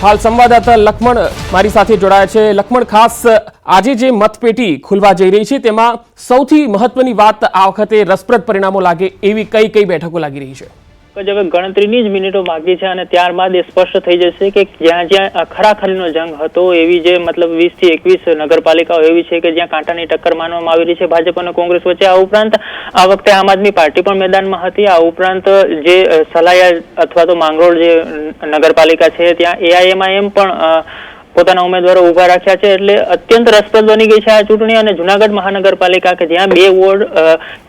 હાલ સંવાદદાતા લખમણ મારી સાથે જોડાયા છે. લખમણ, ખાસ આજે જે મતપેટી ખુલવા જઈ રહી છે, તેમાં સૌથી મહત્વની વાત આ વખતે રસપ્રદ પરિણામો લાગે એવી કઈ કઈ બેઠકો લાગી રહી છે? જ હવે ગણતરીની જ મિનિટો બાકી છે અને ત્યારબાદ એ સ્પષ્ટ થઈ જશે કે જ્યાં જ્યાં ખરાખરીનો જંગ હતો, એવી જે મતલબ વીસથી એકવીસ નગરપાલિકાઓ એવી છે કે જ્યાં કાંટાની ટક્કર માનવામાં આવી રહી છે, ભાજપ અને કોંગ્રેસ વચ્ચે આ ઉપરાંત આ વખતે આમ આદમી પાર્ટી પણ મેદાનમાં હતી. આ ઉપરાંત જે સલાયા અથવા તો માંગરોળ જે નગરપાલિકા છે, ત્યાં એઆઈએમઆઈએમ પણ પોતાના ઉમેદવારો ઊભા રાખ્યા છે એટલે અત્યંત રસપ્રદ બની ગઈ છે આ ચૂંટણી અને જુનાગઢ મહાનગરપાલિકા કે જ્યાં બે વોર્ડ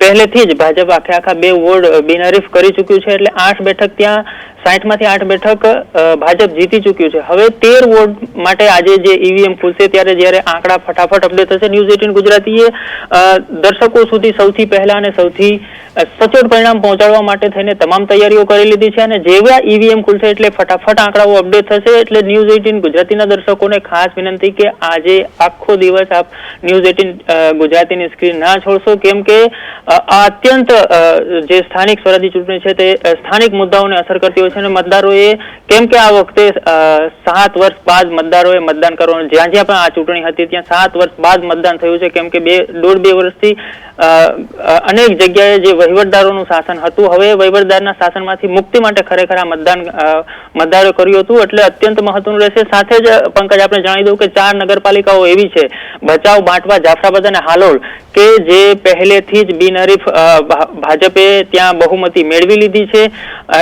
પહેલેથી જ ભાજપ આખે આખા બે વોર્ડ બિનહરીફ કરી ચૂક્યું છે એટલે આઠ બેઠક ત્યાં સાઠમાંથી આઠ બેઠક ભાજપ જીતી ચૂક્યું છે. હવે તેર વોર્ડ માટે આજે જે ઈવીએમ ખુલશે ત્યારે જ્યારે આંકડા ફટાફટ અપડેટ થશે. ન્યૂઝ એટીન ગુજરાતીએ દર્શકો સુધી સૌથી પહેલા અને સૌથી સચોટ પરિણામ પહોંચાડવા માટે થઈને તમામ તૈયારીઓ કરી લીધી છે અને જેવા ઈવીએમ ખુલશે એટલે ફટાફટ આંકડાઓ અપડેટ થશે એટલે ન્યૂઝ એટીન ગુજરાતીના દર્શકોને ખાસ વિનંતી કે આજે આખો દિવસ આપ ન્યૂઝ એટીન ગુજરાતીની સ્ક્રીન ના છોડશો. કેમ કે અત્યંત જે સ્થાનિક સ્વરાજ્ય ચૂંટણી છે તે સ્થાનિક મુદ્દાઓને અસર કરતી હોય છે અને મતદારોએ, કેમ કે આ વખતે સાત વર્ષ બાદ મતદારોએ મતદાન કરવાનું, જ્યાં જ્યાં પણ આ ચૂંટણી હતી, ત્યાં સાત વર્ષ બાદ મતદાન થયું છે. કેમ કે બે, દોઢ બે વર્ષથી અનેક જગ્યાએ જે વહીવટદારોનું શાસન હતું, હવે વહીવટદારના શાસનમાંથી મુક્તિ માટે ખરેખર આ મતદાન મતદારો કર્યું હતું. એટલે અત્યંત મહત્વનું રહેશે. સાથે જ પંકજ આપણે જણાવી દઉં કે ચાર નગરપાલિકાઓ એવી છે. ભચાઉ, બાંટવા, જાફરાબાદ અને હાલોલ કે જે પહેલેથી જ બિનહરીફ ભાજપે ત્યાં બહુમતી મેળવી લીધી છે.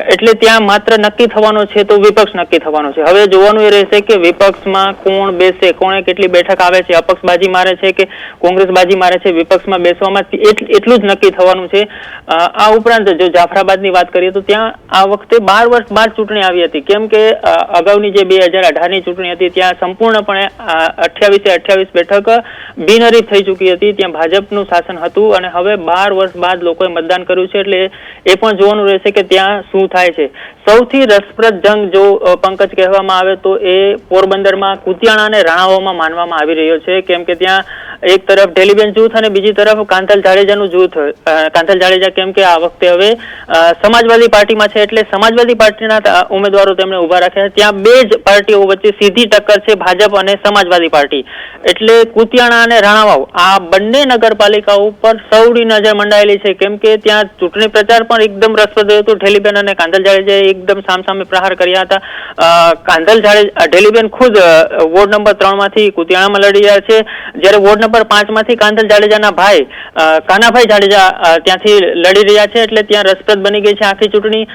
એટલે ત્યાં માત્ર નક્કી થવાનો છે તો વિપક્ષ નક્કી થવાનો છે. હવે જોવાનું એ રહેશે કે વિપક્ષમાં કોણ બેસે, કોણે કેટલી બેઠક આવે છે, અપક્ષ બાજી મારે છે કે કોંગ્રેસ બાજી મારે છે, વિપક્ષમાં બેસવામાં એટ- એટલું જ નક્કી થવાનું છે. આ ઉપરાંત જો જાફરાબાદની વાત કરીએ તો ત્યાં આ વખતે બાર વર્ષ બાદ ચૂંટણી આવી હતી. કેમ કે અગાઉની જે બે હજાર અઢારની ચૂંટણી હતી, ત્યાં સંપૂર્ણપણે અઠ્યાવીસે અઠ્યાવીસ બેઠક બિનહરીફ થઈ ચૂકી હતી. ત્યાં ભાજપનું શાસન હતું અને હવે બાર વર્ષ બાદ લોકોએ મતદાન કર્યું છે એટલે એ પણ જોવાનું રહેશે કે ત્યાં શું થાય છે. સૌથી રસપ્રદ જંગ જો પંકજ કહેવામાં આવે તો એ પોરબંદરમાં કુતિયાણા અને રાણાઓમાં માનવામાં આવી રહ્યો છે. કેમ કે ત્યાં એક તરફ ઢેલીબેન જૂથ અને બીજી તરફ કાંતલ જાડેજાનું જૂથ કાંતલ જાડેજા કેમ કે આ વખતે હવે સમાજવાદી પાર્ટીમાં છે એટલે સમાજવાદી પાર્ટીના ઉમેદવારો તેમણે ઊભા રાખ્યા ત્યાં બે જ પાર્ટીઓ વચ્ચે સીધી ટક્કર છે, ભાજપ અને સમાજવાદી પાર્ટી. એટલે કુતિયાણા અને રાણાવાવ, આ બંને નગરપાલિકા ઉપર સૌની નજર મંડાયેલી છે. કેમ કે ત્યાં ચૂંટણી પ્રચાર પણ એકદમ રસપ્રદ રહ્યો હતો. ઢેલીબેન અને કાંતલ જાડેજાએ એકદમ સામસામે પ્રહાર કર્યા હતા. કાંતલ જાડેજા ઢેલીબેન ખુદ વોર્ડ નંબર ત્રણમાંથી કુતિયાણામાં લડી રહ્યા છે. જ્યારે વોર્ડ નંબર પાંચમાંથી કાંધલ જાડેજાના ભાઈ કાનાભાઈ જાડેજા ત્યાંથી લડી રહ્યા છે એટલે ત્યાં રસપ્રદ બની ગઈ છે આખી ચૂંટણી.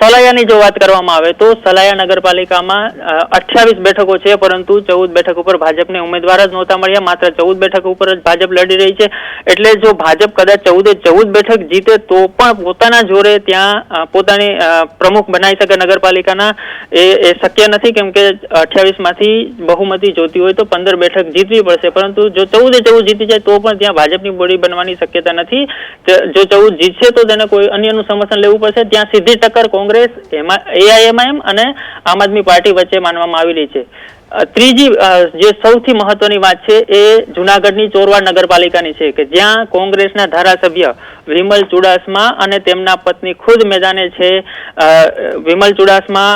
સલાયાની જો વાત કરવામાં આવે તો સલાયા નગરપાલિકામાં અઠ્યાવીસ બેઠકો છે, પરંતુ ચૌદ બેઠક ઉપર ભાજપને ઉમેદવાર જ નહોતા મળ્યા. માત્ર ચૌદ બેઠક ઉપર જ ભાજપ લડી રહી છે. એટલે જો ભાજપ કદાચ ચૌદે ચૌદ બેઠક જીતે તો પણ પોતાના જોરે ત્યાં પોતાની પ્રમુખ બનાવી શકે નગરપાલિકાના. એ શક્ય નથી કેમ કે અઠ્યાવીસમાંથી બહુમતી જોતી હોય તો પંદર બેઠક જીતવી પડશે. પરંતુ જો ચૌદે ચૌદ જીતી જાય તો પણ ત્યાં ભાજપની બોડી બનવાની શક્યતા નથી. જો ચૌદ જીતશે તો તેને કોઈ અન્યનું સમર્થન લેવું પડશે. ત્યાં સીધી ટક્કર કોંગ્રેસ, એમાં એઆઈએમઆઈએમ અને આમ આદમી પાર્ટી વચ્ચે માનવામાં આવી રહી છે. ત્રીજી જે સૌથી મહત્વની વાત છે એ જુનાગઢની ચોરવાડ નગરપાલિકાની છે કે જ્યાં કોંગ્રેસના ધારાસભ્ય વિમલ ચુડાસમા અને તેમના પત્ની ખુદ મેદાને છે. વિમલ ચુડાસમા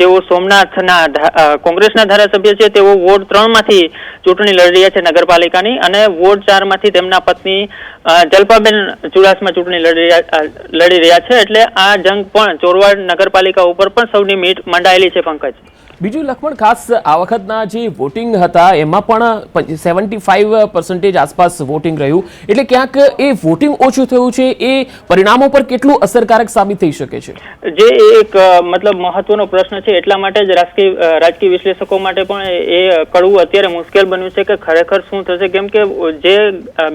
જેઓ સોમનાથના કોંગ્રેસના ધારાસભ્ય છે, તેઓ વોર્ડ ત્રણમાંથી ચૂંટણી લડી રહ્યા છે નગરપાલિકાની અને વોર્ડ ચારમાંથી તેમના પત્ની જલ્પાબેન ચુડાસમા ચૂંટણી લડી રહ્યા લડી રહ્યા છે. એટલે આ જંગ પણ ચોરવાડ નગરપાલિકા ઉપર પણ સૌની મીટ મંડાયેલી છે, પંકજ. બીજું લખમણ ખાસ આ વખતના જે વોટિંગ હતા, એમાં પણ સેવન્ટી ફાઈવ પર્સન્ટેજ આસપાસ વોટિંગ રહ્યું. એટલે ક્યાંક એ વોટિંગ ઓછું થયું છે, એ પરિણામો પર કેટલું અસરકારક સાબિત થઈ શકે છે? જે એક મતલબ મહત્વનો પ્રશ્ન છે, એટલા માટે જ રાજકીય રાજકીય વિશ્લેષકો માટે પણ એ કડવું અત્યારે મુશ્કેલ બન્યું છે કે ખરેખર શું થશે? કેમ કે જે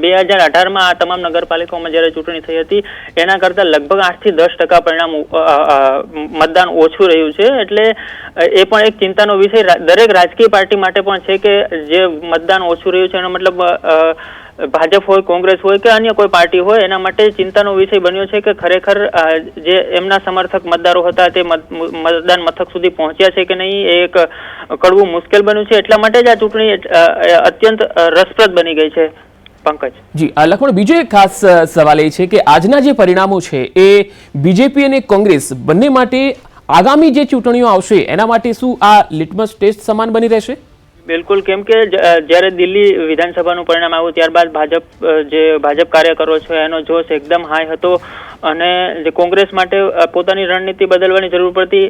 બે હજાર અઢારમાં આ તમામ નગરપાલિકાઓમાં જ્યારે ચૂંટણી થઈ હતી, એના કરતાં લગભગ આઠથી દસ ટકા પરિણામ મતદાન ઓછું રહ્યું છે. એટલે એ પણ એક ચિંતાનો વિષય દરેક રાજકીય પાર્ટી માટે પણ છે કે જે મતદાન ઓછું રહ્યું છે, એનો મતલબ ભાજપ હોય, કોંગ્રેસ હોય કે અન્ય કોઈ પાર્ટી હોય, એના માટે ચિંતાનો વિષય બન્યો છે કે ખરેખર જે એમના સમર્થક મતદારો હતા તે મતદાન મથક સુધી પહોંચ્યા છે કે નહીં, એ એક કડવું મુશ્કેલ બન્યું છે. એટલા માટે જ આ ચૂંટણી અત્યંત રસપ્રદ બની ગઈ છે. પંકજ. જી, આ લખમણ બીજો એક ખાસ સવાલ એ છે કે આજના જે પરિણામો છે, એ બીજેપી અને કોંગ્રેસ બંને માટે આગામી જે ચૂંટણીઓ આવશે, એના માટે શું આ લિટમસ ટેસ્ટ સમાન બની રહેશે? બિલકુલ, કેમ કે જ્યારે દિલ્હી વિધાનસભાનું પરિણામ આવ્યું, ત્યારબાદ ભાજપ જે ભાજપ કાર્યકરો છે, એનો જોશ એકદમ હાઈ હતો અને જે કોંગ્રેસ માટે પોતાની રણનીતિ બદલવાની જરૂર પડતી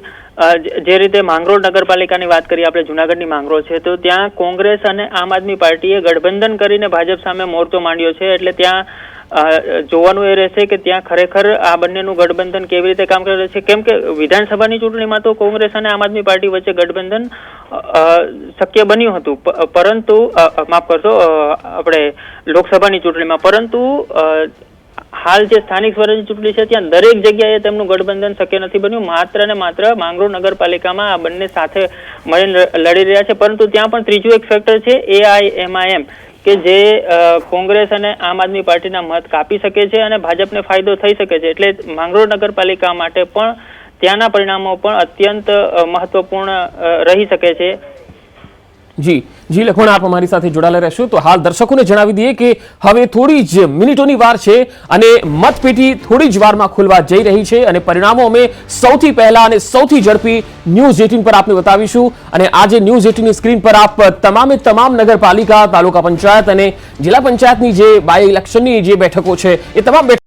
જે- રીતે માંગરોળ નગરપાલિકાની વાત કરીએ, આપણે જુનાગઢની માંગરોળ છે, તો ત્યાં કોંગ્રેસ અને આમ આદમી પાર્ટીએ ગઠબંધન કરીને ભાજપ સામે મોરચો માંડ્યો છે, એટલે ત્યાં જોવાનું એ રહેશે કે ત્યાં ખરેખર આ બંનેનું ગઠબંધન કેવી રીતે કામ કરે છે? કેમ કે વિધાનસભાની ચૂંટણીમાં તો કોંગ્રેસ અને આમ આદમી પાર્ટી વચ્ચે ગઠબંધન શક્ય બન્યું હતું. પરંતુ માફ કરશો આપણે લોકસભાની ચૂંટણીમાં. પરંતુ હાલ જે સ્થાનિક સ્વરાજની ચૂંટણી છે, ત્યાં દરેક જગ્યાએ તેમનું ગઠબંધન શક્ય નથી બન્યું. માત્ર ને માત્ર માંગરોળ નગરપાલિકામાં આ બંને સાથે મળીને લડી રહ્યા છે. પરંતુ ત્યાં પણ ત્રીજું એક ફેક્ટર છે એઆઈએમઆઈએમ કે જે કોંગ્રેસ અને આમ આદમી પાર્ટીના મત કાપી શકે છે અને ભાજપને ફાયદો થઈ શકે છે. એટલે માંગરોળ નગરપાલિકા માટે પણ ત્યાંના પરિણામો પણ અત્યંત મહત્વપૂર્ણ રહી શકે છે. જી જી લખમણ આપ અમારી સાથે જોડાયેલા રહેશો. તો હાલ દર્શકોને જણાવી દઈએ કે હવે થોડી જ મિનિટોની વાર છે અને મતપેટી થોડી જ વારમાં ખુલવા જઈ રહી છે અને પરિણામો અમે સૌથી પહેલા અને સૌથી ઝડપી ન્યૂઝ એટીન પર આપને બતાવીશું. અને આજે ન્યૂઝ એટીનની સ્ક્રીન પર આપ તમામે તમામ નગરપાલિકા, તાલુકા પંચાયત અને જિલ્લા પંચાયતની જે બાય ઇલેક્શનની જે બેઠકો છે, એ તમામ